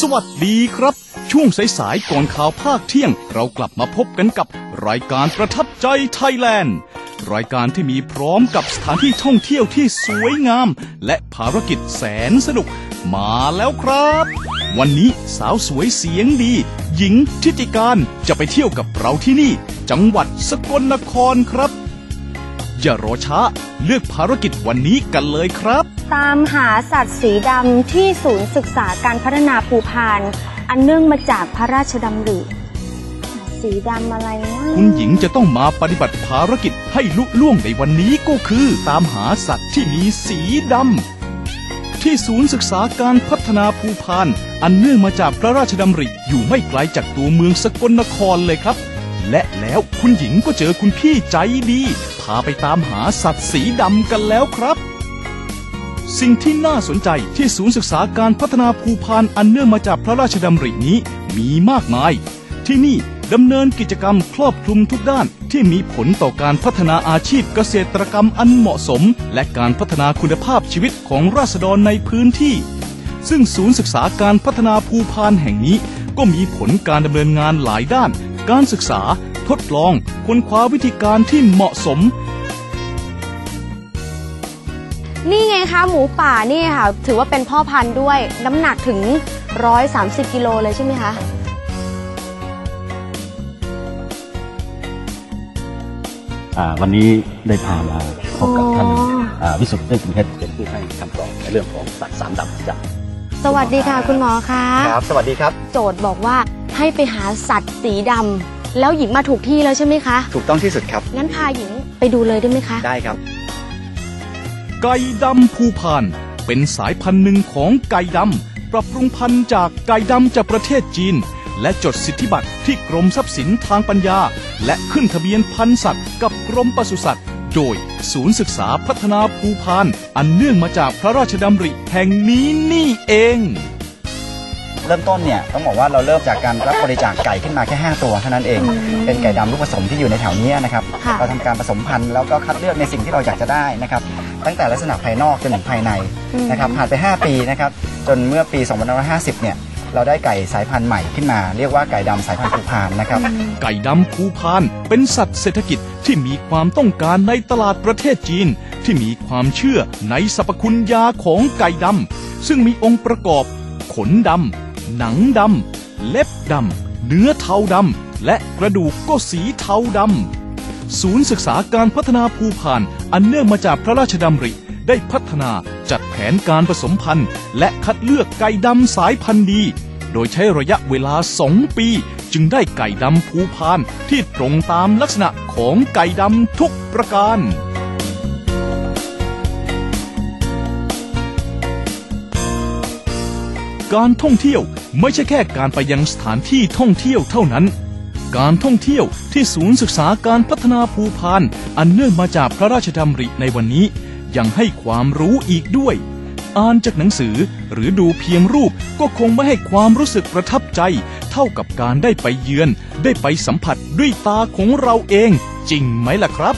สวัสดีครับ ช่วงสายๆก่อนข่าวภาคเที่ยง เรากลับมาพบกันกับรายการประทับใจไทยแลนด์ รายการที่มีพร้อมกับสถานที่ท่องเที่ยวที่สวยงาม และภารกิจแสนสนุก มาแล้วครับ วันนี้สาวสวยเสียงดี หญิงทิติการจะไปเที่ยวกับเราที่นี่ จังหวัดสกลนครครับ อย่ารอช้า เลือกภารกิจวันนี้กันเลยครับ ตามหาสัตว์สีดำที่ศูนย์ศึกษาการพัฒนาภูพาน อันเนื่องมาจากพระราชดำริสีดำอะไรนะคุณหญิงจะต้องมาปฏิบัติภารกิจให้ลุล่วงในวันนี้ก็คือ ตามหาสัตว์ที่มีสีดำที่ศูนย์ศึกษาการพัฒนาภูพาน อันเนื่องมาจากพระราชดำริอยู่ไม่ไกลจากตัวเมืองสกลนครเลยครับ และแล้วคุณหญิงก็เจอคุณพี่ใจดี พาไปตามหาสัตว์สีดำกันแล้วครับ สิ่งที่น่าสนใจที่ศูนย์ศึกษาการพัฒนาภูพานอันเนื่องมาจากพระราชดำรินี้มีมากมาย ที่นี่ดำเนินกิจกรรมครอบคลุมทุกด้านที่มีผลต่อการพัฒนาอาชีพเกษตรกรรมอันเหมาะสม และการพัฒนาคุณภาพชีวิตของราษฎรในพื้นที่ ซึ่งศูนย์ศึกษาการพัฒนาภูพานแห่งนี้ ก็มีผลการดำเนินงานหลายด้าน การศึกษา ทดลองค้นคว้าวิธีการที่เหมาะสม นี่ไงคะหมูป่านี่ค่ะ ถือว่าเป็นพ่อพันธุ์ด้วยน้ำหนักถึง 130 กิโลเลยใช่ไหมคะอ่าวันนี้ได้พามาพบกับท่านอ๋ออ่าวิสุทธิ์เรื่องเพชรเป็นผู้ให้คำตอบในเรื่องของสัตว์สามดำสีดำสวัสดีค่ะคุณหมอคะครับ สวัสดีครับ โจทย์บอกว่าให้ไปหาสัตว์สีดำแล้วหญิงมาถูกที่แล้วใช่ไหมคะ ถูกต้องที่สุดครับ งั้นพาหญิงไปดูเลยได้ไหมคะ ได้ครับ ไก่ดำภูพาน เป็นสายพันธุ์หนึ่งของไก่ดำ ปรับปรุงพันธุ์จากไก่ดำจากประเทศจีน และจดสิทธิบัตรที่กรมทรัพย์สินทางปัญญา และขึ้นทะเบียนพันธุ์สัตว์ กับกรมปศุสัตว์ โดยศูนย์ศึกษาพัฒนาภูพาน อันเนื่องมาจากพระราชดำริแห่งนี้นี่เองเริ่มต้นเนี่ยต้องบอกว่าเราเริ่มจากการรับบริจาคไก่ขึ้นมาแค่ 5 ตัวเท่านั้นเองอืมเป็นไก่ดำลูกผสมที่อยู่ในแถวเนี้ยนะครับค่ะเราทำการผสมพันธุ์แล้วก็คัดเลือกในสิ่งที่เราอยากจะได้นะครับ ตั้งแต่ลักษณะภายนอกจนถึงภายในนะครับผ่านไป 5 ปีนะครับจนเมื่อปี2550 เนี่ยเราได้ไก่สายพันธุ์ใหม่ขึ้นมา เรียกว่าไก่ดำสายพันธุ์ภูพานนะครับ ไก่ดำภูพานเป็นสัตว์เศรษฐกิจที่มีความต้องการในตลาดประเทศจีน ที่มีความเชื่อในสรรพคุณยาของไก่ดำซึ่งมีองค์ประกอบ ขนดำหนังดำเล็บดำเนื้อเทาดำและกระดูกก็สีเทาดำ ศูนย์ศึกษาการพัฒนาภูพาน อันเนื่องมาจากพระราชดำริ ได้พัฒนาจัดแผนการผสมพันธุ์ และคัดเลือกไก่ดำสายพันธุ์ดี โดยใช้ระยะเวลา 2 ปี จึงได้ไก่ดำภูพานที่ตรงตามลักษณะของไก่ดำทุกประการการท่องเที่ยวไม่ใช่แค่การไปยังสถานที่ท่องเที่ยวเท่านั้น การท่องเที่ยวที่ศูนย์ศึกษาการพัฒนาภูพาน อันเนื่องมาจากพระราชดำริในวันนี้ ยังให้ความรู้อีกด้วย อ่านจากหนังสือหรือดูเพียงรูปก็คงไม่ให้ความรู้สึกประทับใจ เท่ากับการได้ไปเยือน ได้ไปสัมผัสด้วยตาของเราเอง จริงไหมล่ะครับ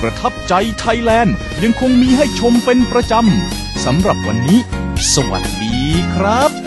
ประทับใจไทยแลนด์ยังคงมีให้ชมเป็นประจำ สำหรับวันนี้ สวัสดีครับ